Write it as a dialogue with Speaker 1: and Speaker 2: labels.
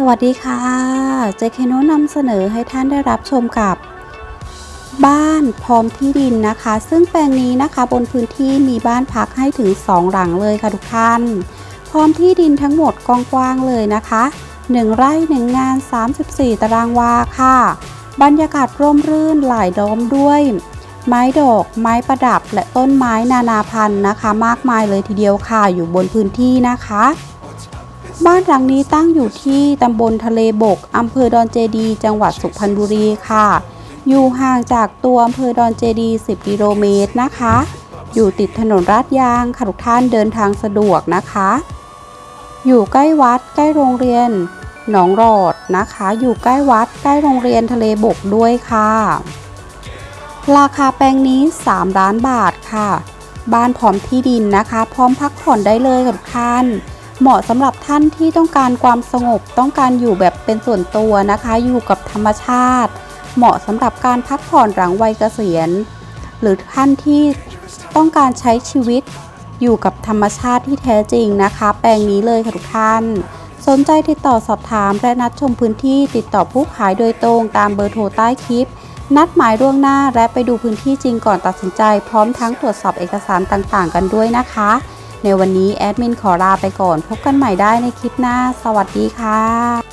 Speaker 1: สวัสดีค่ะ เจเคโนนำเสนอให้ท่านได้รับชมกับ บ้านพร้อมที่ดินนะคะ ซึ่งแปลงนี้นะคะบนพื้นที่มีบ้านพักให้ถึง 2 หลังเลยค่ะทุกท่าน พร้อมที่ดินทั้งหมดกว้างๆเลยนะคะ 1 ไร่ 1 งาน 34 ตารางวาค่ะ บรรยากาศร่มรื่นหลายล้อมด้วย ไม้ดอกไม้ประดับและต้นไม้นานาพันธุ์นะคะ มากมายเลยทีเดียวค่ะอยู่บนพื้นที่นะคะ บ้านหลังนี้ตั้งอยู่ที่ตำบลทะเลบกอำเภอดอนเจดีจังหวัดสุพรรณบุรีค่ะ อยู่ห่างจากตัวอำเภอดอนเจดี 10 กิโลเมตรนะคะ อยู่ติดถนนลาดยางค่ะทุกท่านเดินทางสะดวกนะคะ อยู่ใกล้วัดใกล้โรงเรียน หนองหลอดนะคะ อยู่ใกล้วัดใกล้โรงเรียนทะเลบกด้วยค่ะ ราคาแปลงนี้ 3 ล้านบาทค่ะ บ้านพร้อมที่ดินนะคะ พร้อมพักผ่อนได้เลยค่ะทุกท่าน เหมาะสำหรับท่านที่ต้องการความสงบ ต้องการอยู่แบบเป็นส่วนตัวนะคะ อยู่กับธรรมชาติ เหมาะสำหรับการพักผ่อนหลังวัยเกษียณ หรือท่านที่ต้องการใช้ชีวิตอยู่กับธรรมชาติที่แท้จริงนะคะ แปลงนี้เลยค่ะทุกท่าน สนใจติดต่อสอบถามและนัดชมพื้นที่ติดต่อผู้ขายโดยตรงตามเบอร์โทรใต้คลิป นัดหมายล่วงหน้าและไปดูพื้นที่จริงก่อนตัดสินใจ พร้อมทั้งตรวจสอบเอกสารต่างๆ กันด้วยนะคะ ในวันนี้แอดมินขอลาไปก่อน พบกันใหม่ได้ในคลิปหน้า สวัสดีค่ะ